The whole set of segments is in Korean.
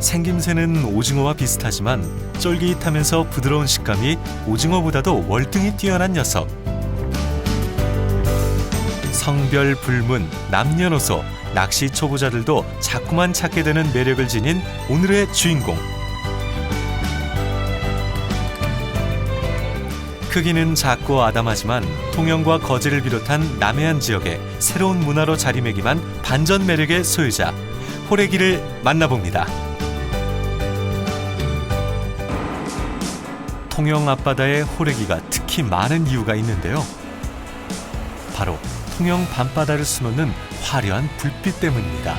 생김새는 오징어와 비슷하지만 쫄깃하면서 부드러운 식감이 오징어보다도 월등히 뛰어난 녀석. 성별 불문, 남녀노소, 낚시 초보자들도 자꾸만 찾게 되는 매력을 지닌 오늘의 주인공. 크기는 작고 아담하지만 통영과 거제를 비롯한 남해안 지역에 새로운 문화로 자리매김한 반전 매력의 소유자 호래기를 만나봅니다. 통영 앞바다에 호래기가 특히 많은 이유가 있는데요. 바로 통영 밤바다를 수놓는 화려한 불빛 때문입니다.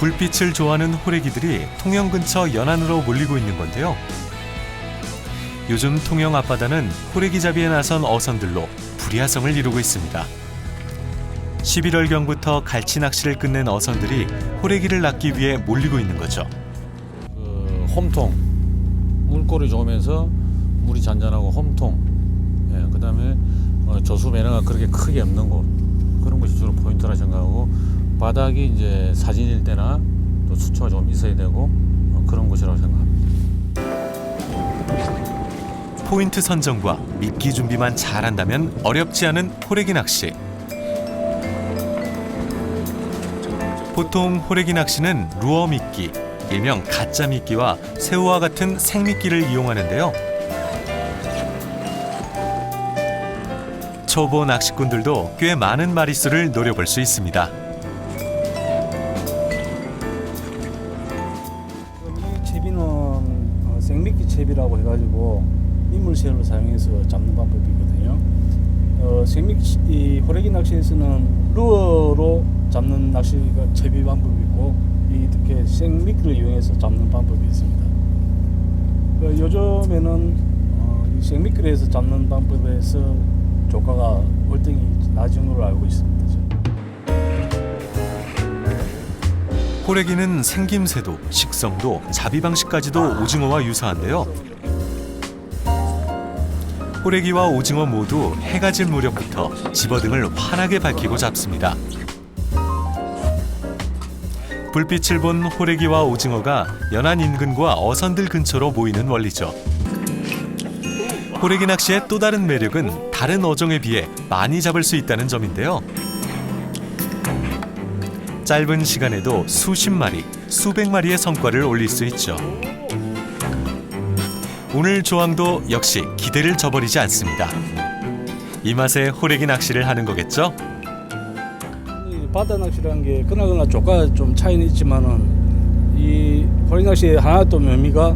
불빛을 좋아하는 호래기들이 통영 근처 연안으로 몰리고 있는 건데요. 요즘 통영 앞바다는 호래기 잡이에 나선 어선들로 불야성을 이루고 있습니다. 11월경부터 갈치 낚시를 끝낸 어선들이 호래기를 낚기 위해 몰리고 있는 거죠. 그 홈통 물꼬리 좋으면서 물이 잔잔하고 홈통 예, 그 다음에 어, 저수 매너가 그렇게 크게 없는 곳 그런 것이 주로 포인트라 생각하고 바닥이 이제 사진일 때나 또 수초가 좀 있어야 되고 어, 그런 곳이라고 생각합니다. 포인트 선정과 미끼 준비만 잘한다면 어렵지 않은 호래기 낚시. 보통 호래기 낚시는 루어 미끼, 일명 가짜 미끼와 새우와 같은 생미끼를 이용하는데요. 초보 낚시꾼들도 꽤 많은 마리수를 노려볼 수 있습니다. 이 채비는 어, 생미끼 채비라고 해가지고 이물새로 사용해서 잡는 방법이거든요. 어, 생미끼 이 호래기 낚시에서는 루어로 잡는 낚시가 채비 방법이 있고 이 이렇게 생미끼를 이용해서 잡는 방법이 있습니다. 그 요즘에는 어, 이 생미끼를 해서 잡는 방법에서 조가가 월등히 낮은 걸로 알고 있습니다. 호래기는 생김새도 식성도 자비 방식까지도 오징어와 유사한데요. 호래기와 오징어 모두 해가 질 무렵부터 집어등을 환하게 밝히고 잡습니다. 불빛을 본 호래기와 오징어가 연안 인근과 어선들 근처로 모이는 원리죠. 호래기 낚시의 또 다른 매력은 다른 어종에 비해 많이 잡을 수 있다는 점인데요. 짧은 시간에도 수십 마리, 수백 마리의 성과를 올릴 수 있죠. 오늘 조항도 역시 기대를 저버리지 않습니다. 이 맛에 호래기 낚시를 하는 거겠죠? 이 바다 낚시라는 게 그나그나 조가 좀 차이는 있지만은 이 호리 낚시의 하나 또 묘미가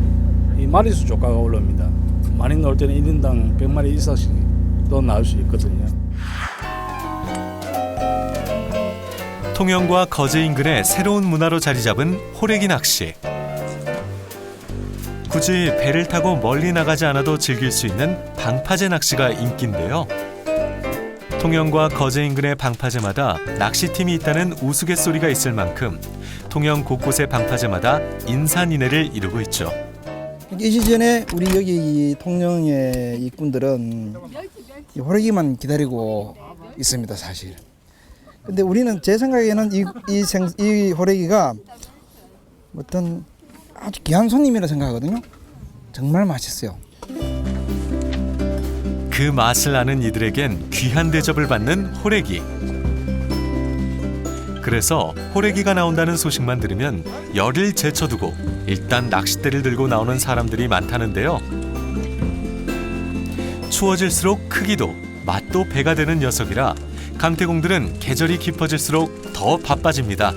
이 마리수 조가가 올라옵니다. 많이 넣을 때는 1인당 100마리 이상씩도 나올 수 있거든요. 통영과 거제 인근의 새로운 문화로 자리 잡은 호래기 낚시. 굳이 배를 타고 멀리 나가지 않아도 즐길 수 있는 방파제 낚시가 인기인데요. 통영과 거제 인근의 방파제마다 낚시팀이 있다는 우스갯소리가 있을 만큼 통영 곳곳의 방파제마다 인산인해를 이루고 있죠. 이 시즌에 우리 여기 이 통영의 이꾼들은 이 호래기만 기다리고 있습니다, 사실. 근데 우리는 제 생각에는 이, 이, 생, 이 호래기가 어떤 아주 귀한 손님이라 생각하거든요. 정말 맛있어요. 그 맛을 아는 이들에겐 귀한 대접을 받는 호래기. 그래서 호래기가 나온다는 소식만 들으면 열을 제쳐두고 일단 낚싯대를 들고 나오는 사람들이 많다는데요. 추워질수록 크기도 맛도 배가 되는 녀석이라 강태공들은 계절이 깊어질수록 더 바빠집니다.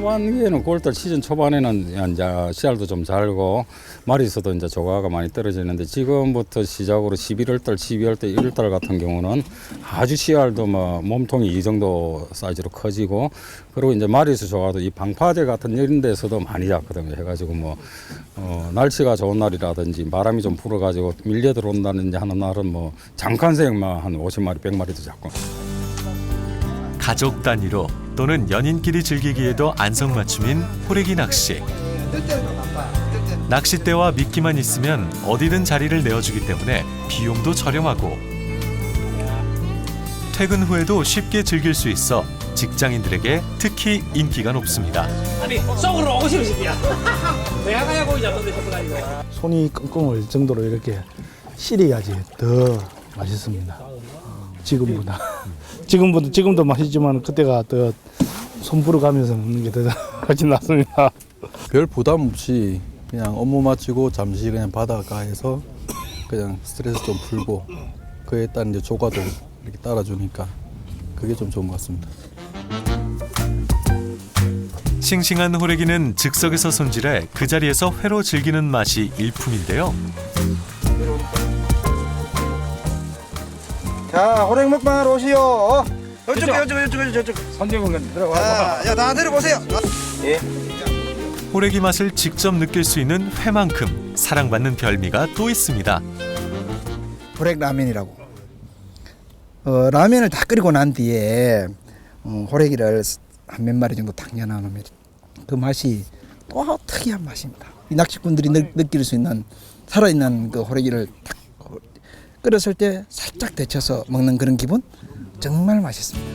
초반기에는 9월달 시즌 초반에는 이제 씨알도 좀 잘고 마리수도 이제 조가가 많이 떨어지는데 지금부터 시작으로 11월달, 12월달, 1월달 같은 경우는 아주 씨알도 뭐 몸통이 이 정도 사이즈로 커지고 그리고 이제 마리수 조가도 이 방파제 같은 이런 데서도 많이 잡거든요. 해가지고 뭐 어, 날씨가 좋은 날이라든지 바람이 좀 불어가지고 밀려 들어온다든지 하는 날은 뭐 잠깐 새역만 한 50마리, 100마리도 잡고. 가족 단위로 또는 연인끼리 즐기기에도 안성맞춤인 호래기 낚시. 낚싯대와 미끼만 있으면 어디든 자리를 내어주기 때문에 비용도 저렴하고 퇴근 후에도 쉽게 즐길 수 있어 직장인들에게 특히 인기가 높습니다. 아니 속으로 오고 싶으시야 내가 가야 고기 잡는데 자꾸 다니고 손이 끙끙할 정도로 이렇게 시려야지 더 맛있습니다. 지금보다 지금보다 지금도 맛있지만 그때가 더 손부러 가면서 먹는 게더 맛이 났습니다. 별 부담 없이 그냥 업무 마치고 잠시 그냥 바닷가에서 그냥 스트레스 좀 풀고 그에 따른 이제 조과도 이렇게 따라주니까 그게 좀 좋은 것 같습니다. 싱싱한 호래기는 즉석에서 손질해 그 자리에서 회로 즐기는 맛이 일품인데요. 자, 호랭 먹방하러 오시오. 이쪽, 이쪽, 이쪽, 이쪽, 이쪽. 선정은 들어가. 자, 야, 다 들어보세요. 호래기 맛을 직접 느낄 수 있는 회만큼 사랑받는 별미가 또 있습니다. 호랭 라면이라고. 어, 라면을 다 끓이고 난 뒤에 어, 호래기를 한 몇 마리 정도 탁 연하면 그 맛이 또 특이한 맛입니다. 이 낚시꾼들이 느, 느낄 수 있는 살아있는 그 호래기를 탁 끓였을 때 살짝 데쳐서 먹는 그런 기분 정말 맛있습니다.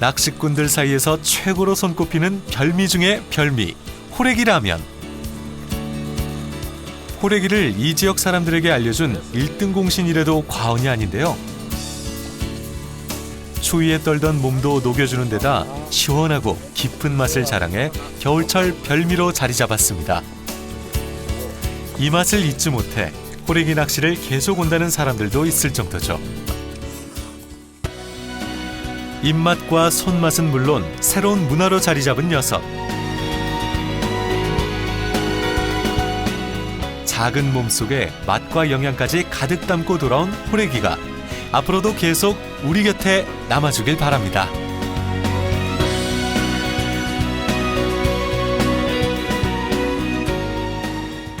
낚시꾼들 사이에서 최고로 손꼽히는 별미 중의 별미 호래기 라면. 호래기를 이 지역 사람들에게 알려준 일등 공신이라도 과언이 아닌데요. 추위에 떨던 몸도 녹여주는 데다 시원하고 깊은 맛을 자랑해 겨울철 별미로 자리 잡았습니다. 이 맛을 잊지 못해 호래기 낚시를 계속 온다는 사람들도 있을 정도죠. 입맛과 손맛은 물론 새로운 문화로 자리 잡은 녀석. 작은 몸속에 맛과 영양까지 가득 담고 돌아온 호래기가 앞으로도 계속 우리 곁에 남아주길 바랍니다.